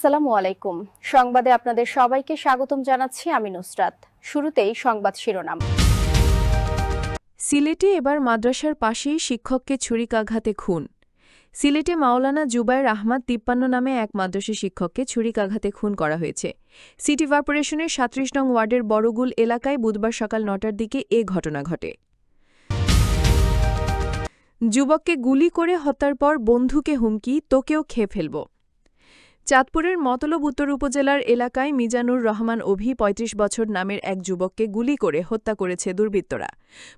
আসসালামু আলাইকুম। সংবাদে আপনাদের সবাইকে স্বাগতম জানাচ্ছি আমি নুসরাত। শুরুতেই সংবাদ শিরোনাম। সিলেটে এবার মাদ্রাসার পাশেই শিক্ষককে ছুরিকাঘাতে খুন। সিলেটে মাওলানা জুবায়ের আহমাদ তিপ্পান্ন নামে এক মাদ্রাসা শিক্ষককে ছুরিকাঘাতে খুন করা হয়েছে। সিটি কর্পোরেশনের সাত্রিশ নং ওয়ার্ডের বড়গুল এলাকায় বুধবার সকাল নটার দিকে এ ঘটনা ঘটে। যুবককে গুলি করে হত্যার পর বন্ধুকে হুমকি, তোকেও খেয়ে ফেলব। চাঁদপুরের মতলব উত্তর উপজেলার এলাকায় মিজানুর রহমান অভি ৩৫ বছর নামের এক যুবককে গুলি করে হত্যা করেছে দুর্বৃত্তরা।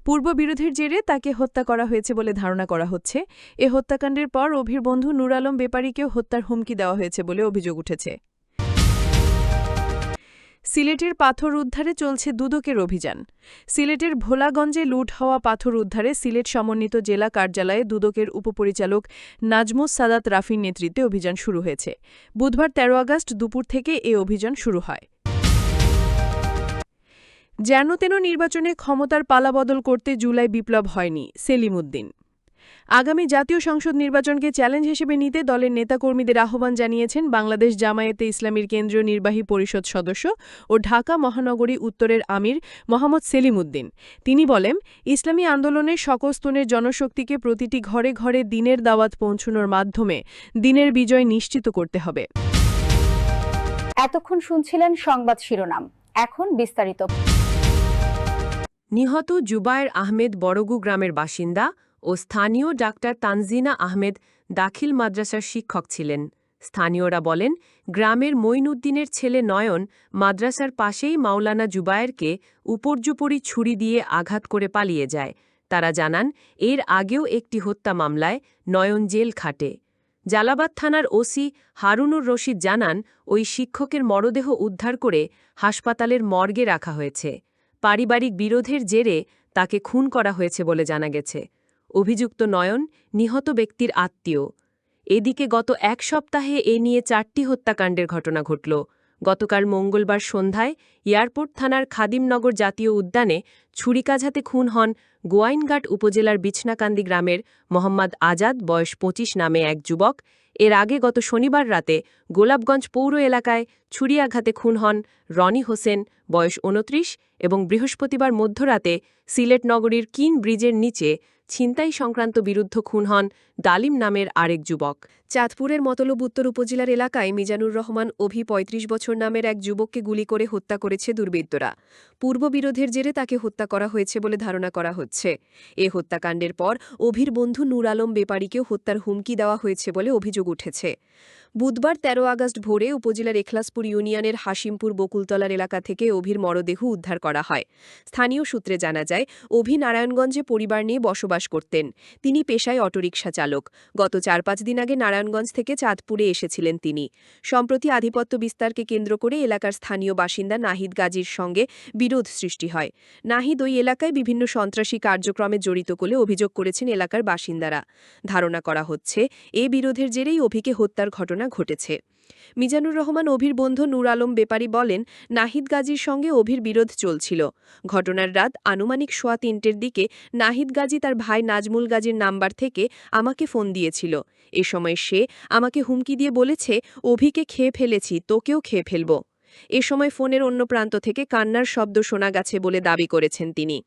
পূর্ব বিরোধের জেরে তাকে হত্যা করা হয়েছে বলে ধারণা করা হচ্ছে। এ হত্যাকাণ্ডের পর অভির বন্ধু নুর আলম বেপারীকেও হত্যার হুমকি দেওয়া হয়েছে বলে অভিযোগ উঠেছে। সিলেটের পাথর উদ্ধারে চলছে দুদকের অভিযান। সিলেটের ভোলাগঞ্জে লুট হওয়া পাথর উদ্ধারে সিলেট সমন্বিত জেলা কার্যালয়ে দুদকের উপপরিচালক নাজমুস সাদাত রাফির নেতৃত্বে অভিযান শুরু হয়েছে। বুধবার ১৩ আগস্ট দুপুর থেকে এ অভিযান শুরু হয়। যেন তেন নির্বাচনে ক্ষমতার পালাবদল করতে জুলাই বিপ্লব হয়নি, সেলিম উদ্দিন। আগামী জাতীয় সংসদ নির্বাচনকে চ্যালেঞ্জ হিসেবে নিতে দলের নেতাকর্মীদের আহ্বান জানিয়েছেন বাংলাদেশ জামায়াতে ইসলামীর কেন্দ্রীয় নির্বাহী পরিষদ সদস্য ও ঢাকা মহানগরী উত্তরের আমির মোহাম্মদ সেলিম উদ্দিন। তিনি বলেন ইসলামী আন্দোলনের সকল স্তনের জনশক্তিকে প্রতিটি ঘরে ঘরে দিনের দাওয়াত পৌঁছানোর মাধ্যমে দিনের বিজয় নিশ্চিত করতে হবে। এতক্ষণ শুনছিলেন সংবাদ শিরোনাম। এখন বিস্তারিত। নিহত জুবায়ের আহমেদ বড়গু গ্রামের বাসিন্দা ও স্থানীয় ডাক্তার তানজিনা আহমেদ দাখিল মাদ্রাসার শিক্ষক ছিলেন। স্থানীয়রা বলেন, গ্রামের মঈনুদ্দিনের ছেলে নয়ন মাদ্রাসার পাশেই মাওলানা জুবায়েরকে উপর্যুপরি ছুরি দিয়ে আঘাত করে পালিয়ে যায়। তারা জানান, এর আগেও একটি হত্যা মামলায় নয়ন জেল খাটে। জালাবাদ থানার ওসি হারুনুর রশিদ জানান, ওই শিক্ষকের মরদেহ উদ্ধার করে হাসপাতালের মর্গে রাখা হয়েছে। পারিবারিক বিরোধের জেরে তাকে খুন করা হয়েছে বলে জানা গেছে। অভিযুক্ত নয়ন নিহত ব্যক্তির আত্মীয়। এদিকে গত এক সপ্তাহে এ নিয়ে চারটি হত্যাকাণ্ডের ঘটনা ঘটল। গতকাল মঙ্গলবার সন্ধ্যায় এয়ারপোর্ট থানার খাদিমনগর জাতীয় উদ্যানে ছুরিকাঝাতে খুন হন গোয়াইনঘাট উপজেলার বিছনাকান্দি গ্রামের মোহাম্মদ আজাদ, বয়স ২৫ নামে এক যুবক। এর আগে গত শনিবার রাতে গোলাপগঞ্জ পৌর এলাকায় ছুরিয়াঘাতে খুন হন রনি হোসেন, বয়স ২৯ এবং বৃহস্পতিবার মধ্যরাতে সিলেট নগরীর কিন ব্রিজের নিচে ছিনতাই সংক্রান্ত বিরুদ্ধ খুন হন ডালিম নামের আরেক যুবক। চাঁদপুরের মতলব উত্তর উপজেলার এলাকায় মিজানুর রহমান অভি ৩৫ বছর নামের এক যুবককে গুলি করে হত্যা করেছে দুর্বৃত্তরা। পূর্ব বিরোধের জেরে তাকে হত্যা করা হয়েছে বলে ধারণা করা হচ্ছে। এ হত্যাকাণ্ডের পর অভির বন্ধু নূর আলম বেপারীকেও হত্যার হুমকি দেওয়া হয়েছে বলে অভিযোগ উঠেছে। বুধবার ১৩ আগস্ট ভোরে উপজেলার এখলাসপুর ইউনিয়নের হাসিমপুর বকুলতলার এলাকা থেকে অভির মরদেহ উদ্ধার করা হয়। স্থানীয় সূত্রে জানা যায়, অভি নারায়ণগঞ্জে পরিবার নিয়ে বসবাস করতেন। তিনি পেশায় অটোরিকশা চালক গত চার পাঁচ দিন আগে নারায়ণগঞ্জ থেকে চাঁদপুরে এসেছিলেন তিনি। সম্প্রতি আধিপত্য বিস্তারকে কেন্দ্র করে এলাকার স্থানীয় বাসিন্দা নাহিদ গাজীর সঙ্গে বিরোধ সৃষ্টি হয়। নাহিদ ওই এলাকায় বিভিন্ন সন্ত্রাসী কার্যক্রমে জড়িত বলে অভিযোগ করেছেন এলাকার বাসিন্দারা। ধারণা করা হচ্ছে, এ বিরোধের জেরেই অভিকে হত্যার ঘটনা ঘটেছে। মিজানুর রহমান, অভির বন্ধু নূর আলম বেপারি বলেন, নাহিদ গাজীর সঙ্গে অভির বিরোধ চলছিল। ঘটনার রাত আনুমানিক সোয়া তিনটের দিকে নাহিদ গাজী তার ভাই নাজমুল গাজীর নাম্বার থেকে আমাকে ফোন দিয়েছিল। এ সময় সে আমাকে হুমকি দিয়ে বলেছে, অভিকে খেয়ে ফেলেছি, তোকেও খেয়ে ফেলব। এ সময় ফোনের অন্য প্রান্ত থেকে কান্নার শব্দ শোনা গেছে বলে দাবি করেছেন তিনি।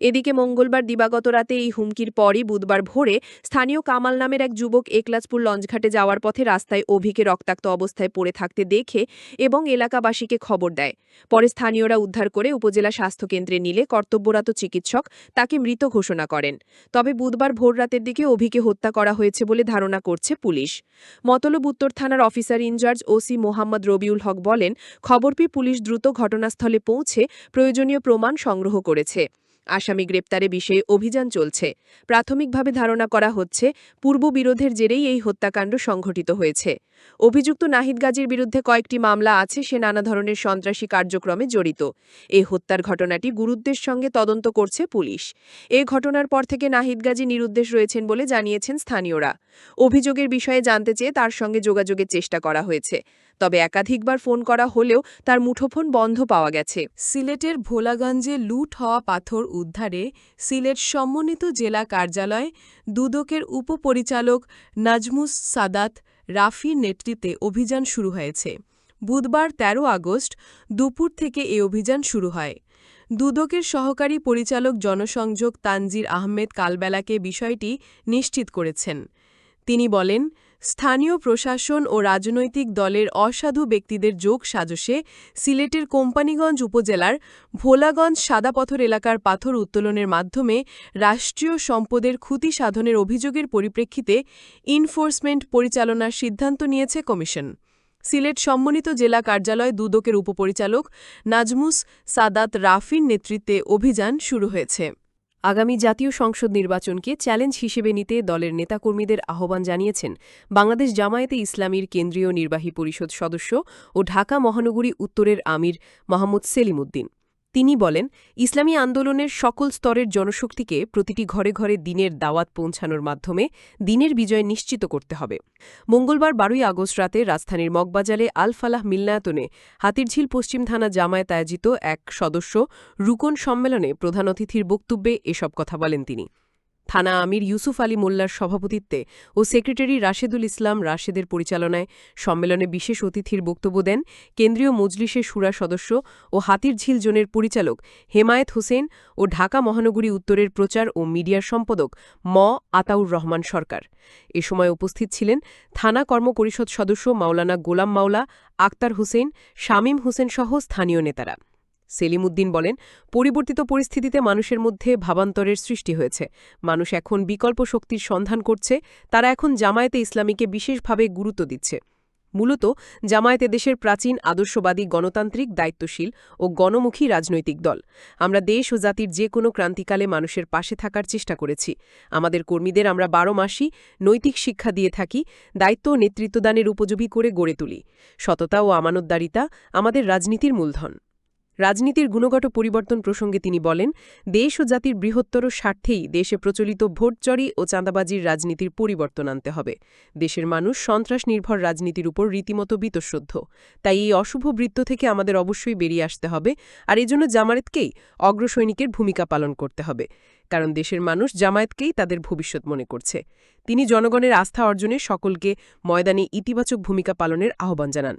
এদিকে মঙ্গলবার দিবাগত রাতে এই হুমকির পরই বুধবার ভোরে স্থানীয় কামাল নামের এক যুবক একলাজপুর লঞ্চঘাটে যাওয়ার পথে রাস্তায় অভিকে রক্তাক্ত অবস্থায় পড়ে থাকতে দেখে এবং এলাকাবাসীকে খবর দেয়। পরে স্থানীয়রা উদ্ধার করে উপজেলা স্বাস্থ্যকেন্দ্রে নিলে কর্তব্যরত চিকিৎসক তাকে মৃত ঘোষণা করেন। তবে বুধবার ভোররাতের দিকে অভিকে হত্যা করা হয়েছে বলে ধারণা করছে পুলিশ। মতলব উত্তর থানার officer in charge OC Mohammad Rabiul Haque বলেন, খবর পেয়ে পুলিশ দ্রুত ঘটনাস্থলে পৌঁছে প্রয়োজনীয় প্রমাণ সংগ্রহ করেছে। আসামি গ্রেপ্তারে বিষয়ে অভিযান চলছে। প্রাথমিকভাবে ধারণা করা হচ্ছে, পূর্ব বিরোধের জেরেই এই হত্যাকাণ্ড সংঘটিত হয়েছে। অভিযুক্ত নাহিদ গাজীর বিরুদ্ধে কয়েকটি মামলা আছে, সে নানা ধরনের সন্ত্রাসী কার্যক্রমে জড়িত। এই হত্যার ঘটনাটি গুরুত্বের সঙ্গে তদন্ত করছে পুলিশ। এ ঘটনার পর থেকে নাহিদ গাজী নিরুদ্দেশ রয়েছেন বলে জানিয়েছেন স্থানীয়রা। অভিযোগের বিষয়ে জানতে চেয়ে তার সঙ্গে যোগাযোগের চেষ্টা করা হয়েছে। তবে একাধিকবার ফোন করা হলেও তার মুঠোফোন বন্ধ পাওয়া গেছে। সিলেটের ভোলাগঞ্জে লুট হওয়া পাথর উদ্ধারে সিলেট সমন্বিত জেলা কার্যালয় দুদকের উপপরিচালক নাজমুস সাদাত রাফির নেতৃত্বে অভিযান শুরু হয়েছে। বুধবার ১৩ আগস্ট দুপুর থেকে এ অভিযান শুরু হয়। দুদকের সহকারী পরিচালক জনসংযোগ তানজির আহমেদ কালবেলাকে বিষয়টি নিশ্চিত করেছেন। তিনি বলেন স্থানীয় প্রশাসন ও রাজনৈতিক দলের অসাধু ব্যক্তিদের যোগ সাজসে সিলেটের কোম্পানীগঞ্জ উপজেলার ভোলাগঞ্জ সাদাপথর এলাকার পাথর উত্তোলনের মাধ্যমে রাষ্ট্রীয় সম্পদের ক্ষতি সাধনের অভিযোগের পরিপ্রেক্ষিতে ইনফোর্সমেন্ট পরিচালনার সিদ্ধান্ত নিয়েছে কমিশন। সিলেট সম্মানিত জেলা কার্যালয় দুদকের উপপরিচালক নাজমুস সাদাত রাফির নেতৃত্বে অভিযান শুরু হয়েছে। আগামী জাতীয় সংসদ নির্বাচনকে চ্যালেঞ্জ হিসেবে নিতে দলের নেতাকর্মীদের আহ্বান জানিয়েছেন বাংলাদেশ জামায়াতে ইসলামীর কেন্দ্রীয় নির্বাহী পরিষদ সদস্য ও ঢাকা মহানগরী উত্তরের আমির মাহমুদ সেলিম উদ্দিন তিনি বলেন, ইসলামী আন্দোলনের সকল স্তরের জনশক্তিকে প্রতিটি ঘরে ঘরে দিনের দাওয়াত পৌঁছানোর মাধ্যমে দিনের বিজয় নিশ্চিত করতে হবে। মঙ্গলবার বারোই আগস্ট রাতে রাজধানীর মগবাজারে আল ফালাহ মিলনায়তনে হাতিরঝিল পশ্চিম থানা জামায়াত আয়োজিত এক সদস্য রুকন সম্মেলনে প্রধান অতিথির বক্তব্যে এসব কথা বলেন তিনি। থানা আমির ইউসুফ আলী মোল্লার সভাপতিত্বে ও সেক্রেটারি রাশেদুল ইসলাম রাশেদের পরিচালনায় সম্মেলনে বিশেষ অতিথির বক্তব্য দেন কেন্দ্রীয় মজলিসের সুরা সদস্য ও হাতিরঝিল জোনের পরিচালক হেমায়েত হোসেন ও ঢাকা মহানগরী উত্তরের প্রচার ও মিডিয়ার সম্পাদক ম. আতাউর রহমান সরকার। এ সময় উপস্থিত ছিলেন থানা কর্মপরিষদ সদস্য মাওলানা গোলাম মাওলা, আক্তার হোসেন, শামীম হোসেন সহ স্থানীয় নেতারা। সেলিম উদ্দিন বলেন, পরিবর্তিত পরিস্থিতিতে মানুষের মধ্যে ভাবান্তরের সৃষ্টি হয়েছে। মানুষ এখন বিকল্প শক্তির সন্ধান করছে, তারা এখন জামায়াতে ইসলামীকে বিশেষভাবে গুরুত্ব দিচ্ছে। মূলত, জামায়াতে দেশের প্রাচীন আদর্শবাদী গণতান্ত্রিক দায়িত্বশীল ও গণমুখী রাজনৈতিক দল। আমরা দেশ ও জাতির যে কোনো ক্রান্তিকালে মানুষের পাশে থাকার চেষ্টা করেছি। আমাদের কর্মীদের আমরা বারো মাসই নৈতিক শিক্ষা দিয়ে থাকি, দায়িত্ব ও নেতৃত্বদানের উপযোগী করে গড়ে তুলি। সততা ও আমানতদারিতা আমাদের রাজনীতির মূলধন। রাজনীতির গুণগত পরিবর্তন প্রসঙ্গে তিনি বলেন, দেশ ও জাতির বৃহত্তর স্বার্থেই দেশে প্রচলিত ভোটচরি ও চাঁদাবাজির রাজনীতির পরিবর্তন আনতে হবে। দেশের মানুষ সন্ত্রাস নির্ভর রাজনীতির উপর রীতিমতো বীতশ্রদ্ধ। তাই এই অশুভ বৃত্ত থেকে আমাদের অবশ্যই বেরিয়ে আসতে হবে, আর এজন্য জামায়াতকেই অগ্রসৈনিকের ভূমিকা পালন করতে হবে, কারণ দেশের মানুষ জামায়াতকেই তাদের ভবিষ্যৎ মনে করছে। তিনি জনগণের আস্থা অর্জনে সকলকে ময়দানে ইতিবাচক ভূমিকা পালনের আহ্বান জানান।